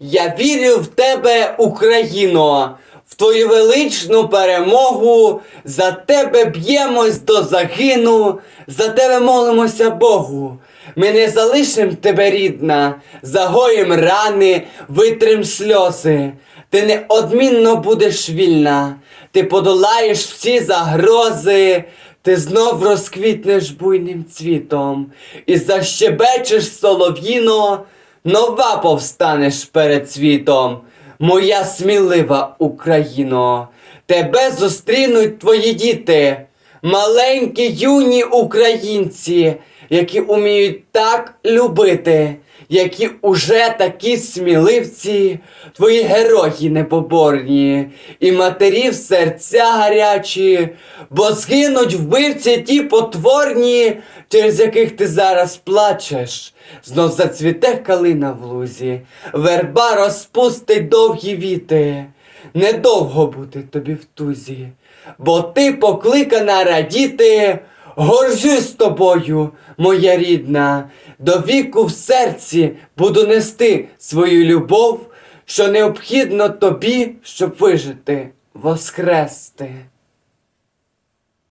Я вірю в тебе, Україно, в твою величну перемогу. За тебе б'ємось до загину, за тебе молимося Богу. Ми не залишим тебе, рідна, загоїм рани, витрим сльози. Ти неодмінно будеш вільна, ти подолаєш всі загрози, ти знов розквітнеш буйним цвітом і защебечеш солов'їно, нова повстанеш перед світом, моя смілива Україно, тебе зустрінуть твої діти, маленькі юні українці, які уміють так любити, які уже такі сміливці, твої герої непоборні, і матерів серця гарячі, бо згинуть вбивці ті потворні, через яких ти зараз плачеш. Знов зацвіте калина в лузі, верба розпустить довгі віти. Недовго бути тобі в тузі, бо ти покликана радіти. Горжусь тобою, моя рідна, до віку в серці буду нести свою любов, що необхідно тобі, щоб вижити, воскрести.